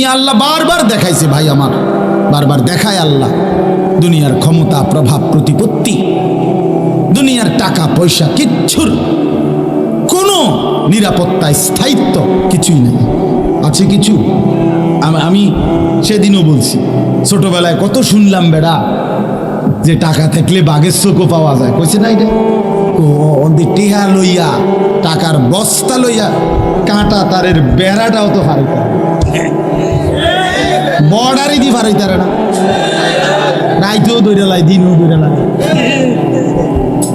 দুনিয়া আল্লাহ বারবার দেখাইছে ভাই আমার। বারবার দেখায় আল্লাহ। দুনিয়ার ক্ষমতা, প্রভাব, প্রতিপত্তি, দুনিয়ার টাকা, পয়সা, কিচ্ছুর কোনো নিরাপত্তা স্থায়িত্ব কিছুই নেই। আছে কিছু? আমি সেদিনও বলছি, ছোটবেলায় কত শুনলাম বেড়া যে টাকা থাকলে বাঘের চোখও পাওয়া যায়। কইছে না এটা? টিহা লইয়া, টাকার বস্তা লইয়া, কাঁটা তারের বেড়াটাও তো ফারাইতে বর্ডারই ফারাইতে না। রাইতেও দৌড়ে লাই, দিনও দৌড়ে লাই।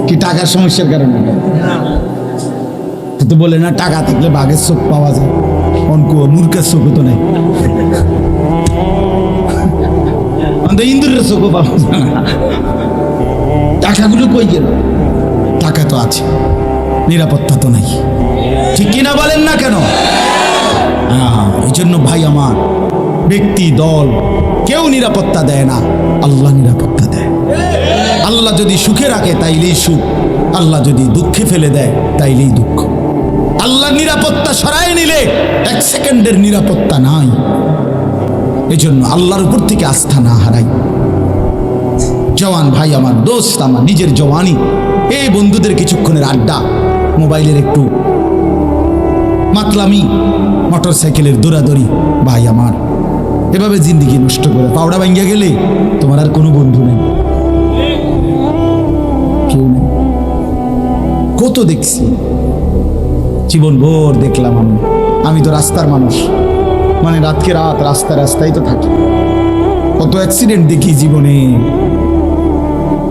কি টাকার সমস্যার কারণে? তো বলে না, টাকা থাকলে বাঘের চোখ পাওয়া যায়। অঙ্ক মূর্খের চোখও তো নেই। অন্ত ইন্দুরের চোখও পাওয়া যায় না। টাকাগুলো কই গেল? টাকা তো আছে, নিরাপত্তা তো নাই। ঠিক কিনা বলেন না কেন? হ্যাঁ এই জন্য ভাই আমার ব্যক্তি, দল, কেউ নিরাপত্তা দেয় না, আল্লাহ নিরাপত্তা দেয়। আল্লাহ যদি সুখে রাখে, তাইলেই সুখ। আল্লাহ যদি দুঃখে ফেলে দেয়, তাইলেই দুঃখ। আল্লাহ নিরাপত্তা সরাই নিলে এক সেকেন্ডের নিরাপত্তা নাই। এজন্য আল্লাহর উপর থেকে আস্থা না হারাই। জওয়ান ভাই আমার দোস্ত, আমার নিজের জওয়ানি, এই বন্ধুদের কিছুক্ষণের আড্ডা, মোবাইলের একটু মাতলামি মোটর সাইকেলের দৌড়াদৌড়ি, ভাই আমার। এভাবে জিন্দিগি নষ্ট করে পাউডা ভাঙ্গিয়া গেলে তোমার আর কোনো বন্ধু নেই। কত দেখছি? জীবন ভোর দেখলাম আমি। আমি তো রাস্তার মানুষ। মানে রাতকে রাত রাস্তা রাস্তায় তো থাকি। কত অ্যাক্সিডেন্ট দেখি জীবনে।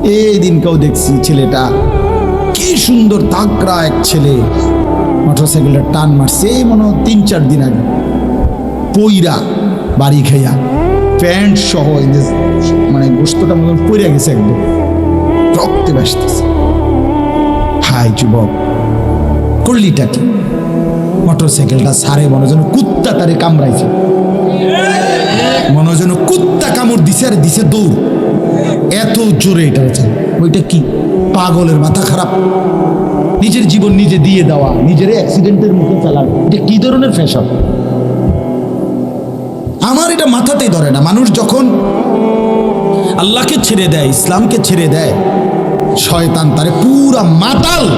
এই দিনকেও দেখছি ছেলেটা। কি সুন্দর তাকরা এক ছেলে। মোটর মোটরসাইকেলটা টান মারছে এই মনে তিন চার দিন আগে। পইরা বাড়ি খাইয়া প্যান্ট সহ মানে গোস্তটা মতন পইরা গেছে একদম। রক্তে বাসতেছে হাই যুবক, করলিটা কি? মোটর সাইকেলটা সারে মনে যেন কুত্তা তারে কামড়াইছে। মনে যেন কুত্তা কামড় দিছে আর দিছে দৌড়। এত জোরে এটা হচ্ছে। ওইটা কি? পাগলের মাথা খারাপ। নিজের জীবন নিজে দিয়ে দেওয়া, নিজের অ্যাক্সিডেন্টের মুখে ফেলার এটা কি ধরনের ফ্যাশন আমার এটা মাথাতেই ধরে না। মানুষ যখন আল্লাহকে ছেড়ে দেয়, ইসলামকে ছেড়ে দেয়, শয়তান তারে পুরা মাতাল,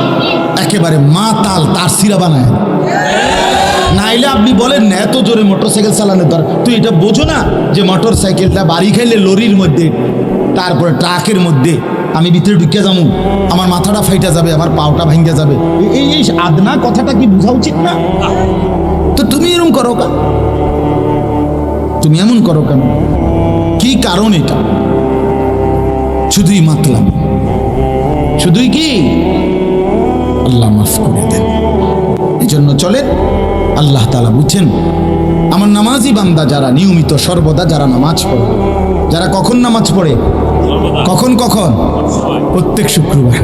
একেবারে মাতাল, তার সিরা বানায়। নাইলে আপনি বলেন, না, এত জোরে মোটরসাইকেল চালানোর দরকার। তুই এটা বোঝো না যে মোটর সাইকেলটা বাড়ি খাইলে লরির মধ্যে, তারপরে ট্রাকের মধ্যে, আমি ভিতরে ঢুকে যাব, আমার মাথাটা ফাইটা যাবে, আমার পাওটা ভাঙ্গে যাবে। এই- এই আদনা কথাটা কি বোঝা উচিত না? তো তুমি এরকম করো তুমি এমন করো কেন? কি কারণ এটা? শুধুই মাতলাম শুধুই কি? আল্লাহ মাফ করে দেন। এই জন্য চলেন, আল্লাহ তালা বুঝছেন আমার নামাজি বান্দা যারা, নিয়মিত সর্বদা যারা নামাজ পড়ে, যারা কখন নামাজ পড়ে? কখন কখন? প্রত্যেক শুক্রবার।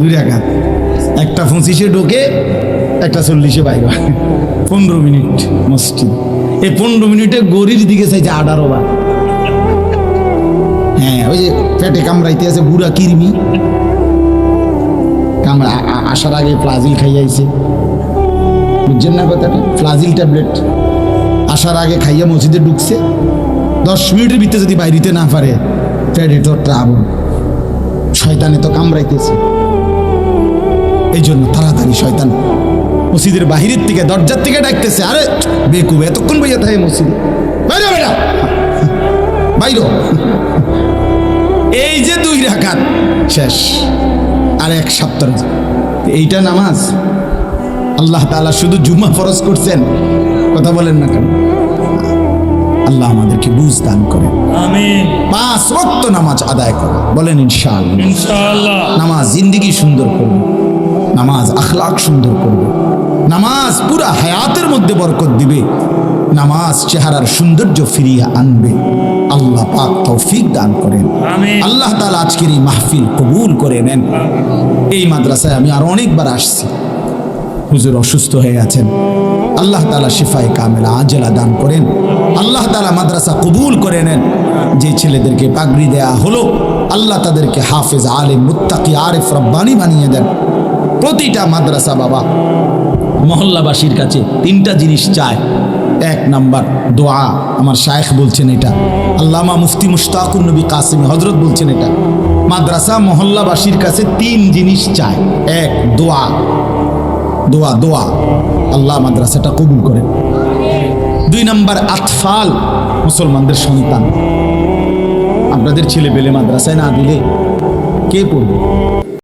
দুই রাখাত একটা পঁচিশে ঢোকে, একটা চল্লিশে বাইবা পনেরো মিনিট মসজিদ। এই পনেরো মিনিটে গরির দিকে চাইছে আঠারো বার। হ্যাঁ ওই যে পেটে কামড়াইতে আছে বুড়া কিরমি কামড়া আসার আগে ফ্লাজিল খাইয়াইছে বুঝছেন না কথাটা? ফ্লাজিল ট্যাবলেট আসার আগে খাইয়া মসজিদে ঢুকছে। দশ মিনিটের ভিতরে যদি বাইরিতে না পারে, পেটে তো ট্রাবল। শয়তানে তো কামড়াইতেছে। এই জন্য তাড়াতাড়ি শয়তান মসজিদের বাহিরের থেকে দরজার থেকে ডাকতেছে। আরে বেকুব এতক্ষণ বইয়া থাকে মসজিদে। বাইরে বেড়া বাইর। এই যে দুই রাখাত শেষ। আর এক সপ্তাহ এইটা নামাজ? আল্লাহ তালা শুধু জুম্মা ফরজ করছেন? কথা বলেন না কেন? আল্লাহ আমাদেরকে বুঝ দান করে পাঁচ ওয়াক্ত নামাজ আদায় করে বলেন ইনশাআল্লাহ। নামাজ জিন্দিগি সুন্দর করবে নামাজ আখলাক সুন্দর করবে নামাজ পুরা হায়াতের মধ্যে বরকত দিবে। নামাজ চেহারার সৌন্দর্য ফিরিয়ে আনবে। আল্লাহ পাক তৌফিক দান করেন। আমিন। আল্লাহ তাআলা আজকের এই মাহফিল কবুল করে নেন। এই মাদ্রাসায় আমি আর অনেকবার আসছি। হুজুর অসুস্থ হয়ে আছেন। আল্লাহ তালা শিফায় কামেলা আজেলা দান করেন। আল্লাহ তালা মাদ্রাসা কবুল করে নেন। যে ছেলেদেরকে পাগড়ি দেয়া হলো আল্লাহ তাদেরকে হাফেজ আলেম মুত্তাকি আরেফ রব্বানি বানিয়ে দেন। প্রতিটা মাদ্রাসা বাবা। মহল্লাবাসীর কাছে তিনটা জিনিস চায়। এক নাম্বার দোয়া। আমার শায়েখ বলছেন এটা। আল্লামা মুফতি মুশতাকুর নবী কাসিমি হজরত বলছেন এটা। মাদ্রাসা মহল্লাবাসীর কাছে তিন জিনিস চায়। এক, দোয়া। দোয়া দোয়া। আল্লাহ মাদ্রাসাটা কবুল করেন। দুই নাম্বার আতফাল, মুসলমানদের সন্তান। আপনাদের ছেলে পেলে মাদ্রাসায় না দিলে কে পড়বে?